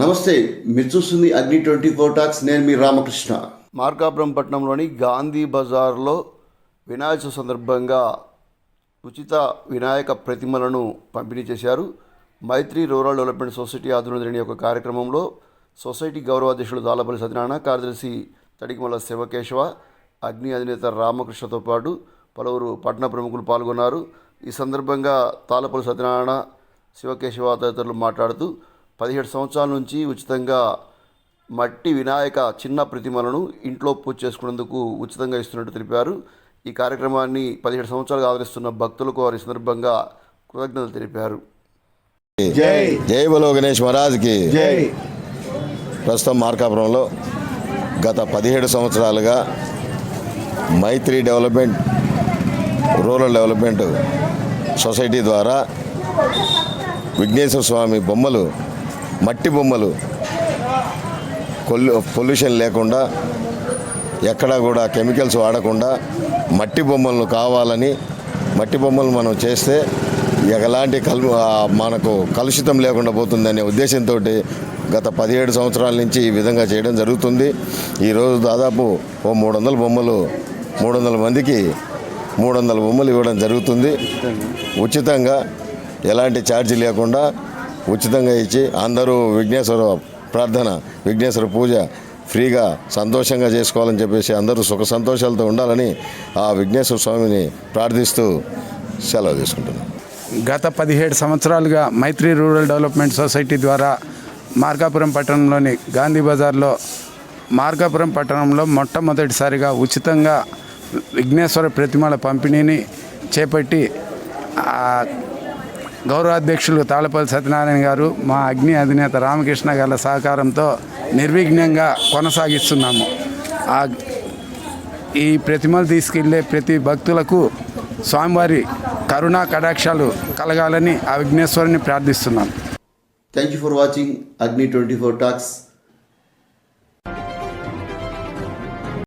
నమస్తే మీరు చూస్తుంది అగ్ని ట్వంటీ ఫోర్ టాక్స్ నేను మీ రామకృష్ణ. మార్కాపురం పట్టణంలోని గాంధీ బజార్లో వినాయక సందర్భంగా ఉచిత వినాయక ప్రతిమలను పంపిణీ చేశారు. మైత్రి రూరల్ డెవలప్మెంట్ సొసైటీ ఆధ్వర్యంలో జరిగిన ఒక కార్యక్రమంలో సొసైటీ గౌరవాధ్యక్షుడు దాలపల్లి సత్యనారాయణ కార్యదర్శి తడికిమల శివకేశవ అగ్ని అధినేత రామకృష్ణతో పాటు పలువురు పట్టణ ప్రముఖులు పాల్గొన్నారు. ఈ సందర్భంగా తాలపల్లి సత్యనారాయణ శివకేశవ తదితరులు మాట్లాడుతూ పదిహేడు సంవత్సరాల నుంచి ఉచితంగా మట్టి వినాయక చిన్న ప్రతిమలను ఇంట్లో పూజ చేసుకునేందుకు ఉచితంగా ఇస్తున్నట్టు తెలిపారు. ఈ కార్యక్రమాన్ని పదిహేడు సంవత్సరాలుగా ఆదరిస్తున్న భక్తులకు వారి సందర్భంగా కృతజ్ఞతలు తెలిపారు. జై. జై బలో గణేష్ మహారాజ్కి. ప్రస్తుతం మార్కాపురంలో గత పదిహేడు సంవత్సరాలుగా Maitri development rural development society ద్వారా విఘ్నేశ్వర స్వామి బొమ్మలు మట్టి బొమ్మలు. కొల్లు పొల్యూషన్ లేకుండా ఎక్కడా కూడా కెమికల్స్ వాడకుండా మట్టి బొమ్మలను కావాలని మట్టి బొమ్మలు మనం చేస్తే ఎలాంటి కల్ మనకు కలుషితం లేకుండా పోతుందనే ఉద్దేశంతో గత పదిహేడు సంవత్సరాల నుంచి ఈ విధంగా చేయడం జరుగుతుంది. ఈరోజు దాదాపు ఓ మూడు వందల బొమ్మలు మూడు వందల మందికి మూడు వందల బొమ్మలు ఇవ్వడం జరుగుతుంది. ఉచితంగా ఎలాంటి ఛార్జీ లేకుండా ఉచితంగా ఇచ్చి అందరూ విఘ్నేశ్వర ప్రార్థన విఘ్నేశ్వర పూజ ఫ్రీగా సంతోషంగా చేసుకోవాలని చెప్పేసి అందరూ సుఖ సంతోషాలతో ఉండాలని ఆ విఘ్నేశ్వర స్వామిని ప్రార్థిస్తూ సెలవు తీసుకుంటున్నాను గత పదిహేడు సంవత్సరాలుగా మైత్రి రూరల్ డెవలప్మెంట్ సొసైటీ ద్వారా మార్కాపురం పట్టణంలోని గాంధీ బజార్లో మార్కాపురం పట్టణంలో మొట్టమొదటిసారిగా ఉచితంగా విఘ్నేశ్వర ప్రతిమల పంపిణీని చేపట్టి గౌరవాధ్యక్షులు తాళపల్లి సత్యనారాయణ గారు మా అగ్ని అధినేత రామకృష్ణ గారి సహకారంతో నిర్విఘ్నంగా కొనసాగిస్తున్నాము. ఆ ఈ ప్రతిమలు తీసుకెళ్ళే ప్రతి భక్తులకు స్వామివారి కరుణా కటాక్షాలు కలగాలని ఆ విఘ్నేశ్వరుని ప్రార్థిస్తున్నాను thank you for watching Agni twenty four talks